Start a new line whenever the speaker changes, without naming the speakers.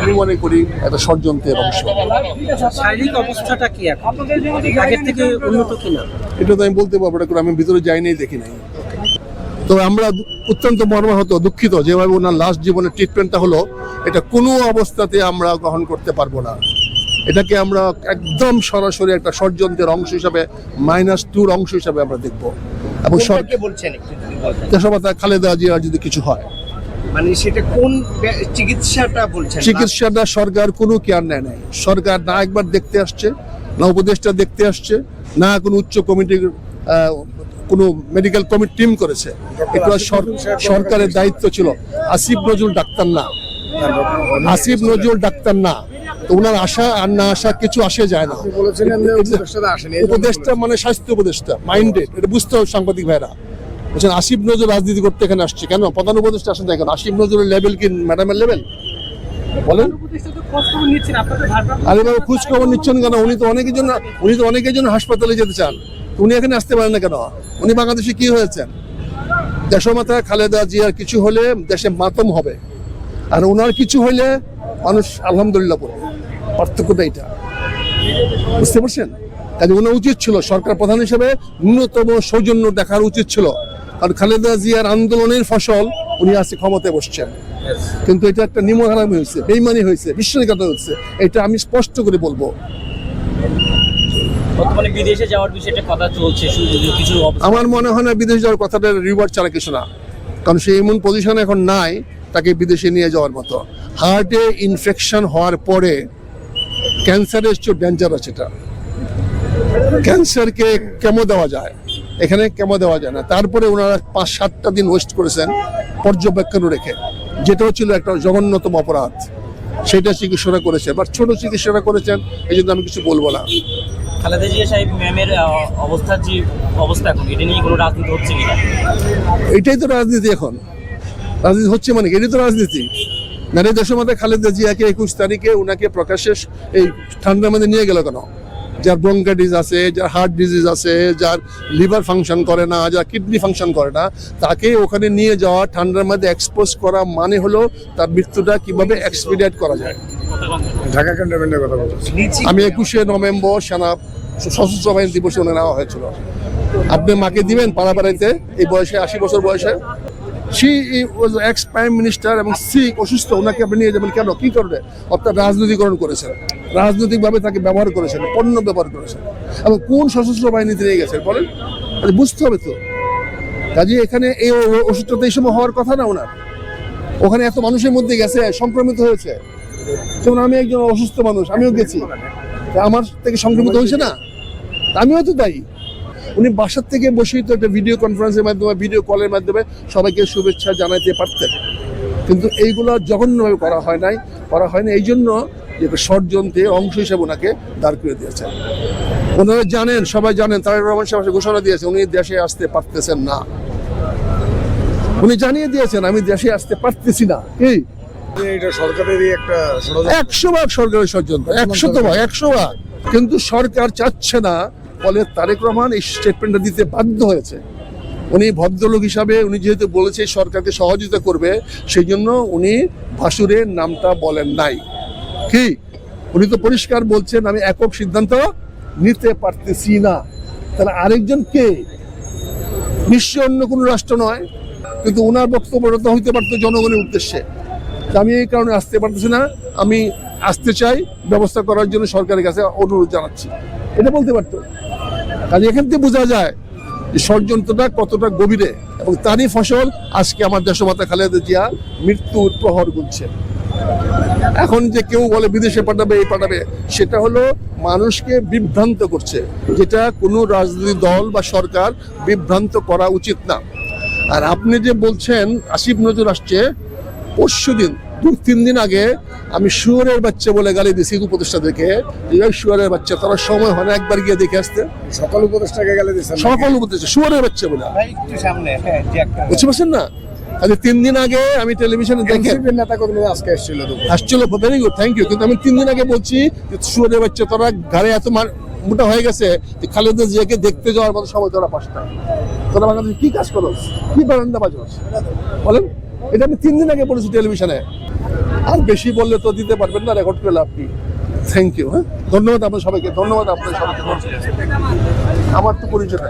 আমি মনে করি একটা ষড়যন্ত্রের অংশ।
শারীরিক অবস্থাটা কি আগের থেকে উন্নত কিনা?
এটা তো আমি বলতে পারব কারণ আমি ভিতরে যাইনি দেখি নাই। তো আমরা অত্যন্ত মর্মাহত দুঃখিত যেভাবে ওনার লাস্ট জীবনের ট্রিটমেন্টটা হলো এটা কোনো অবস্থাতে আমরা গ্রহণ করতে পারব না। এটাকে আমরা একদম সরাসরি একটা ষড়যন্ত্রের অংশ হিসাবে মাইনাস টুর অংশ হিসাবে আমরা দেখব। এবং? দেশমাতা খালেদা জিয়ার যদি কিছু হয়।
মানে সেটা কোন চিকিৎসাটা বলছেন
চিকিৎসাটা সরকার কোনো কেয়ার নেয় নাই। সরকার না একবার দেখতে আসছে না উপদেষ্টা দেখতে আসছে না কোনো উচ্চ কমিটির কোনো মেডিকেল কমিটি টিম করেছে। এটা সরকারের দায়িত্ব ছিল। আসিফ নজরুল ডাক্তার না। আসিফ নজরুল ডাক্তার না। তো ওনার আশা আর না আশা কিছু আসে যায় না। উপদেষ্টা মানে স্বাস্থ্য উপদেষ্টা মাইন্ডেড এটা বুঝতে হবে সাংবাদিক ভাইরা। বলছেন আসিফ নজরুল রাজনীতি করতে এখানে আসছে কেন? প্রধান উপদেষ্টা আসেন না কেন? আসিফ নজরুলের লেভেল কি ম্যাডামের লেভেল বলেন। আরে বাবা খোঁজ খবর নিচ্ছেন কেন? উনি তো অনেকের জন্য উনি তো অনেকের জন্য হাসপাতালে যেতে চান। উনি এখানে আসতে পারেন না কেন? উনি বাংলাদেশে কি হয়েছেন? দেশমাতা খালেদা জিয়ার কিছু হলে দেশে মাতম হবে। আর ওনার কিছু হলে মানুষ আলহামদুলিল্লাহ বলবে। পার্থক্যটা এটা বুঝতে পারছেন? কাজে ওনার উচিত ছিল সরকার প্রধান হিসেবে ন্যূনতম সৌজন্য দেখার উচিত ছিল। কারণ খালেদা জিয়ার আন্দোলনের ফসল উনি আজকে ক্ষমতায় বসছেন। কিন্তু এটা একটা নিমহারামি হয়েছে বেইমানি হয়েছে বিশ্বাসঘাত হয়েছে। এটা আমি স্পষ্ট করে বলব।
বর্তমানে বিদেশে যাওয়ার বিষয়টা কথা চলছে কিছু
আমার মনে হয় না বিদেশ যাওয়ার কথাটা রিওয়ার্ড ছাড়া কিছু না। কারণ সে এমন পজিশন এখন নাই তাকে বিদেশে নিয়ে যাওয়ার মতো। হার্টে ইনফেকশন হওয়ার পরে ক্যান্সারের চেয়ে ডেঞ্জারাস এটা। ক্যান্সারকে কেমো দেওয়া যায়? এখানে কেমো দেওয়া যায় না। তারপরে ওনারা পাঁচ সাতটা দিন ওয়েস্ট করেছেন পর্যবেক্ষণ রেখে। যেটাও ছিল একটা জঘন্যতম অপরাধ। সেটা চিকিৎসারা করেছে। বাট ছোট চিকিৎসারা করেছেন এই জন্য আমি কিছু বলব না।
খালেদা জিয়া সাহেব ম্যামের অবস্থার যে অবস্থা এখন এটা নিয়ে কোনো রাজনীতি হচ্ছে কিনা?
এটাই তো রাজনীতি এখন। রাজনীতি হচ্ছে মানে? এটাই তো রাজনীতি। নারী দেশমাতা খালেদা জিয়াকে একুশ তারিখে ওনাকে প্রকাশ্যে এই ঠান্ডার মধ্যে নিয়ে গেল কেন? যার ব্রঙ্কাইটিস আছে যার হার্ট ডিজিজ আছে যার লিভার ফাংশন করে না যার কিডনি ফাংশন করে না তাকে ওখানে নিয়ে যাওয়া ঠান্ডার মধ্যে এক্সপোজ করা মানে হলো তার মৃত্যুটা কীভাবে এক্সপিডিয়েট করা যায়।
ঢাকা ক্যান্টনমেন্টের কথা বলছি?
আমি একুশে নভেম্বর সেনা সশস্ত্র বাহিনী দিবসে ওনে নেওয়া হয়েছিল। আপনি মাকে দিবেন পাড়াপাড়াইতে এই বয়সে আশি বছর বয়সে? She was ex prime minister এবং সিক অসুস্থ, ওনাকে আপনি নিয়ে যাবেন কেন? কি করবে অর্থাৎ রাজনীতিকরণ করেছেন। রাজনৈতিকভাবে তাকে ব্যবহার করেছেন, পণ্য ব্যবহার করেছেন। এবং কোন সশস্ত্র বাহিনীতে নিয়ে গেছেন? বলেন। আরে বুঝতে হবে তো। কাজে এখানে এই অসুস্থতা এই সময় হওয়ার কথা না ওনার। ওখানে এত মানুষের মধ্যে গেছে, সংক্রমিত হয়েছে। যেমন আমি একজন অসুস্থ মানুষ, আমিও গেছি। আমার থেকে সংক্রমিত হয়েছে না? আমিও তো তাই উনি বাসার থেকে বসেই তো একটা ভিডিও কনফারেন্সের মাধ্যমে ভিডিও কলের মাধ্যমে সবাইকে শুভেচ্ছা জানাতে পারতেন। কিন্তু এইগুলো জঘন্যভাবে করা হয় নাই করা হয়নি। এই জন্য যে একটা ষড়যন্ত্রের অংশ হিসেবে ওনাকে দাঁড় করে দিয়েছেন। ওনারা জানেন সবাই জানেন তারেক রহমান সাহেব ঘোষণা দিয়েছে উনি দেশে আসতে পারতেছেন না। উনি জানিয়ে দিয়েছেন আমি দেশে আসতে পারতেছি না। কি?
এটা সরকারেরই একটা
একশো ভাগ সরকারের ষড়যন্ত্র একশো তো ভাগ একশো ভাগ। কিন্তু সরকার চাচ্ছে না ফলে তারেক রহমান এই স্টেটমেন্টটা দিতে বাধ্য হয়েছে। উনি ভদ্রলোক হিসাবে, উনি যেহেতু বলেছে সরকারকে সহযোগিতা করবে সেই জন্য উনি ভাসুরের নামটা বলেন নাই। কি? উনি তো পরিষ্কার বলছেন, আমি একক সিদ্ধান্ত নিতে পারতেছি না। তাহলে আরেকজন কে? নিশ্চয় অন্য কোনো রাষ্ট্র নয়। কিন্তু ওনার বক্তব্যটা তো হইতে পারতো জনগণের উদ্দেশ্যে। আমি এই কারণে আসতে পারতেছি না। আমি আসতে চাই ব্যবস্থা করার জন্য সরকারের কাছে অনুরোধ জানাচ্ছি। এটা বলতে পারতো? কাজে এখান থেকে বোঝা যায় যে ষড়যন্ত্রটা কতটা গভীরে এবং তারই ফসল আজকে আমার দেশমাতা খালেদা জিয়া মৃত্যুর প্রহর গুনছে। এখন যে কেউ বলে বিদেশে পাঠাবে, এই পাঠাবে, সেটা হলো মানুষকে বিভ্রান্ত করছে, যেটা কোনো রাজনৈতিক দল বা সরকার বিভ্রান্ত করা উচিত না। আর আপনি যে বলছেন, আসিফ নজর আসছে পরশু দিন দু তিন দিন আগে আমি শুয়ারের বাচ্চা বলে গালি দিছি উপদেষ্টা দেখে। শুয়ারের বাচ্চা তারা সময় হয় না একবার গিয়ে দেখে আসতে।
সকল উপদেষ্টাকে গেলে
সকল উপদেষ্টা শুয়ারের বাচ্চা বলে।
হ্যাঁ
বুঝতে পারছেন না? আচ্ছা তিন দিন আগে আমি টেলিভিশনে দেখে
নেতা কর্মীরা আজকে এসেছিল
আসছিল ভেরি গুড থ্যাংক ইউ কিন্তু আমি তিন দিন আগে বলছি যে শুয়ারের বাচ্চা তোরা ঘরে এত মার মোটা হয়ে গেছে যে খালেদা জিয়াকে দেখতে যাওয়ার মতো সময় তোরা পাঁচটা তোরা বাংলাদেশে কি কাজ করো? কি বারান্দা বাজোস বলেন এটা আমি তিন দিন আগে পড়েছি টেলিভিশনে। আর বেশি বললে তো দিতে পারবেন না রেকর্ড করে লাভ থ্যাংক ইউ হ্যাঁ? ধন্যবাদ আপনার সবাইকে, ধন্যবাদ আপনার সবাইকে। আমার তো পরিচয়